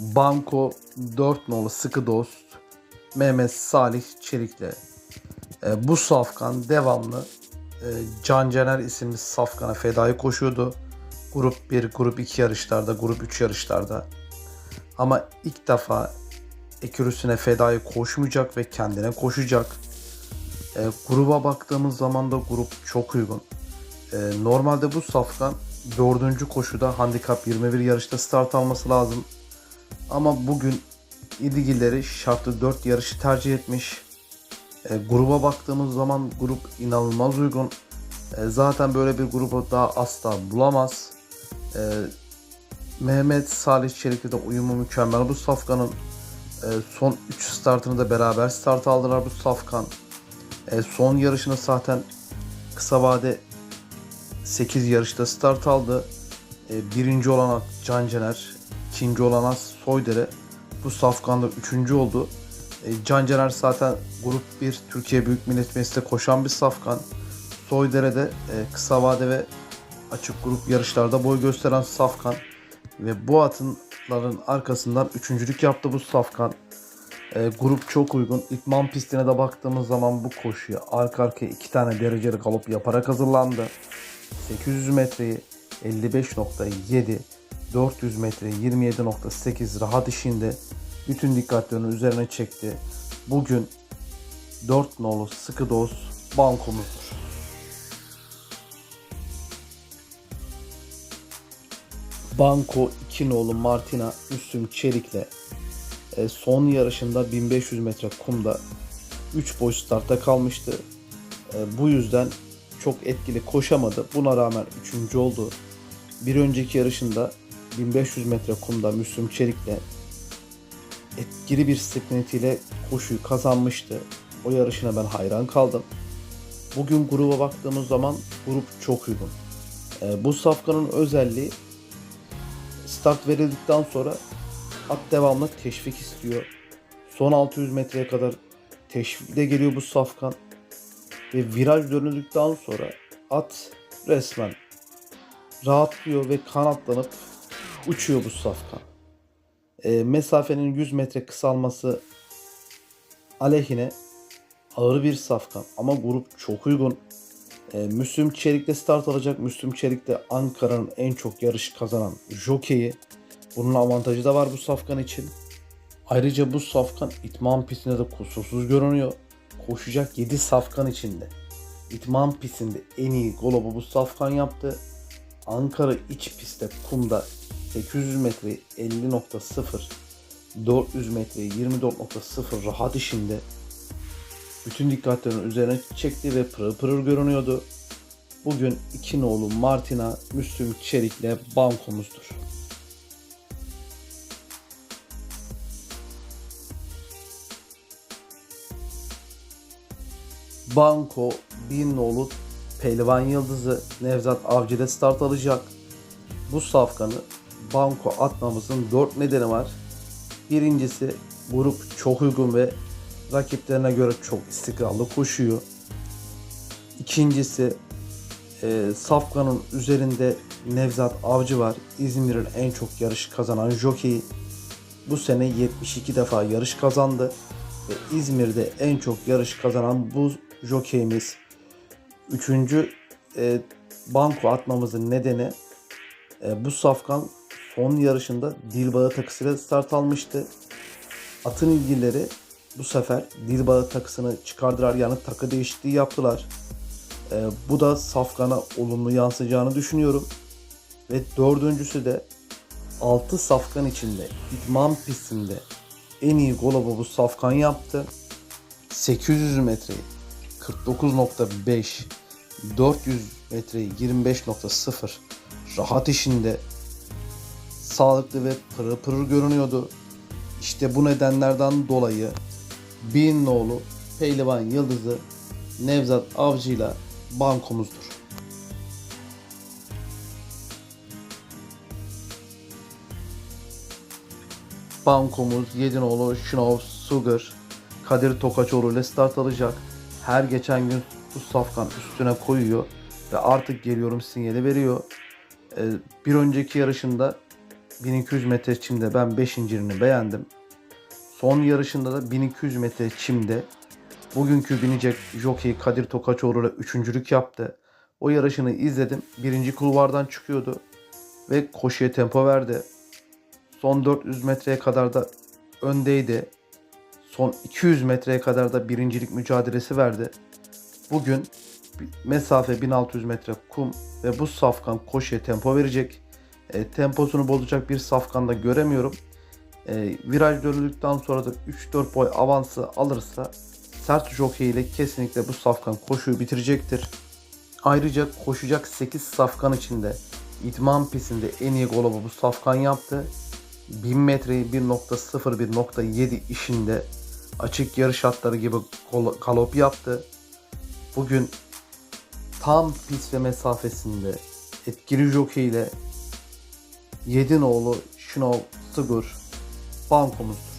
Banko 4 nolu sıkı dost Mehmet Salih Çelik'le e, bu safkan devamlı e, Can Cener isimli safkana fedai koşuyordu. Grup 1, grup 2 yarışlarda, grup 3 yarışlarda. Ama ilk defa ekürüsüne fedai koşmayacak ve kendine koşacak. E, gruba baktığımız zaman da grup çok uygun. E, normalde bu safkan dördüncü koşuda handikap 21 yarışta start alması lazım. Ama bugün İlgilileri şartlı 4 yarışı tercih etmiş. E, gruba baktığımız zaman grup inanılmaz uygun. E, zaten böyle bir grubu daha asla bulamaz. E, Mehmet Salih Çelik'le de uyumu mükemmel. Bu safkanın e, son 3 startını da beraber start aldılar bu safkan. E, son yarışını zaten kısa vade 8 yarışta start aldı. E, birinci olanak Can Cener, ikinci olanak Soydere. Bu safkanda üçüncü oldu. E, Can Cener zaten Grup 1 Türkiye Büyük Millet Meclisi'nde koşan bir safkan. Soydere'de e, kısa vade ve açık grup yarışlarda boy gösteren safkan. Ve bu atınların arkasından üçüncülük yaptı bu safkan. E, grup çok uygun. İtman pistine de baktığımız zaman bu koşuya arka arkaya iki tane dereceli galop yaparak hazırlandı. 800 metreyi 55.7 400 metre 27.8 rahat işinde bütün dikkatlerini üzerine çekti. Bugün 4 nolu sıkı doz bankomuzdur. Banko 2 nolu Martina Müslüm Çelik'le e, son yarışında 1500 metre kumda 3 boy startta kalmıştı. E, bu yüzden çok etkili koşamadı. Buna rağmen 3. oldu. Bir önceki yarışında 1500 metre kumda Müslüm Çelik'le etkili bir sprintiyle koşuyu kazanmıştı. O yarışına ben hayran kaldım. Bugün gruba baktığımız zaman grup çok uygun. Ee, bu safkanın özelliği start verildikten sonra at devamlı teşvik istiyor. Son 600 metreye kadar teşvikle geliyor bu safkan. Ve viraj dönüldükten sonra at resmen rahatlıyor ve kanatlanıp uçuyor bu safkan. E, mesafenin 100 metre kısalması aleyhine ağır bir safkan ama grup çok uygun. E, Müslüm Çelik'te start alacak. Müslüm Çelik de Ankara'nın en çok yarış kazanan jokeyi. Bunun avantajı da var bu safkan için. Ayrıca bu safkan itman pistinde de kusursuz görünüyor. Koşacak 7 safkan içinde. İtman pistinde en iyi golobu bu safkan yaptı. Ankara iç pistte kumda 800 metre 50.0 400 metre 24.0 rahat işinde bütün dikkatlerini üzerine çekti ve pırıl pırıl görünüyordu. Bugün iki nolu Martina Müslüm Çelik'le bankomuzdur. Banko bir nolu Pehlivan Yıldızı Nevzat Avcı ile start alacak. Bu safkanı banko atmamızın 4 nedeni var. Birincisi grup çok uygun ve rakiplerine göre çok istikrarlı koşuyor. İkincisi e, Safkan'ın üzerinde Nevzat Avcı var. İzmir'in en çok yarış kazanan jockey. Bu sene 72 defa yarış kazandı. Ve İzmir'de en çok yarış kazanan bu jockeyimiz. Üçüncü e, banko atmamızın nedeni e, bu safkan son yarışında Dilbağı takısıyla start almıştı. Atın ilgileri bu sefer Dilbağı takısını çıkardılar yani takı değişikliği yaptılar. E, bu da Safkan'a olumlu yansıyacağını düşünüyorum. Ve dördüncüsü de 6 Safkan içinde idman pistinde en iyi golü bu Safkan yaptı. 800 metreyi 49.5 400 metreyi 25.0 rahat işinde sağlıklı ve pırıl pırıl görünüyordu. İşte bu nedenlerden dolayı bin nolu Pehlivan Yıldızı Nevzat Avcı'yla bankomuzdur. Bankomuz 7 nolu Şınov Sugar Kadir Tokaçoğlu ile start alacak. Her geçen gün bu safkan üstüne koyuyor ve artık geliyorum sinyali veriyor. Ee, bir önceki yarışında 1200 metre çimde ben 5. yerini beğendim. Son yarışında da 1200 metre çimde bugünkü binecek jockey Kadir Tokaçoğlu ile üçüncülük yaptı. O yarışını izledim. Birinci kulvardan çıkıyordu ve koşuya tempo verdi. Son 400 metreye kadar da öndeydi. Son 200 metreye kadar da birincilik mücadelesi verdi. Bugün mesafe 1600 metre kum ve bu safkan koşuya tempo verecek. E, temposunu bozacak bir safkan da göremiyorum. E, viraj dönüldükten sonra da 3-4 boy avansı alırsa sert jockey ile kesinlikle bu safkan koşuyu bitirecektir. Ayrıca koşacak 8 safkan içinde idman pistinde en iyi golü bu safkan yaptı. 1000 metreyi 1.01.7 işinde açık yarış hatları gibi galop yaptı. Bugün tam pist ve mesafesinde etkili jockey ile Yedinoğlu Şenol Sıgur bankomuz